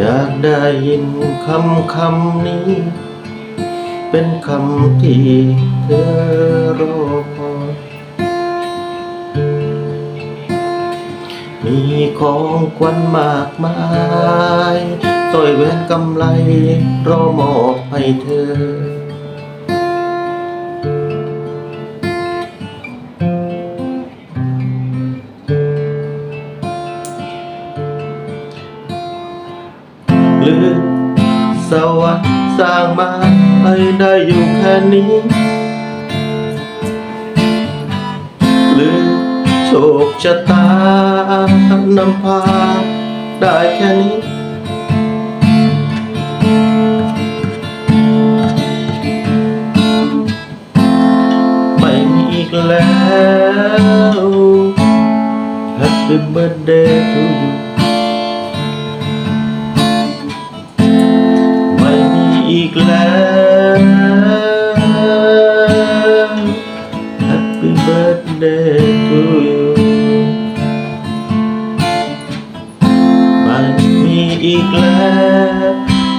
อยากได้ยินคำคำนี้ เป็นคำที่เธอรอคอยมีของควันมากมายต้อยแหวนกำไลรอมอบให้เธอือสวรรค์สร้างมาให้ได้อยู่แค่นี้หรือโชคชะตานำพาได้แค่นี้ไม่มีอีกแล้ว Happy birthday to you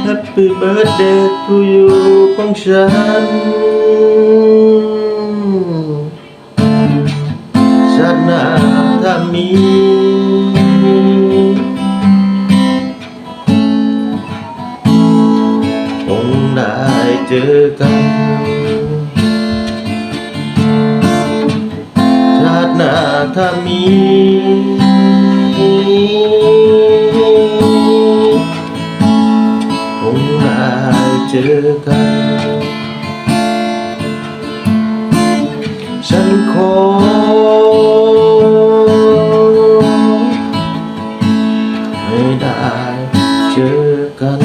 Happy birthday to you ของฉัน ชาติหน้าถ้ามี คงได้เจอกัน ชาติหน้าถ้ามี เจอกัน ฉันขอให้ได้เจอกัน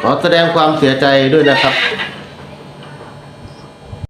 ขอแสดงความเสียใจด้วยนะครับ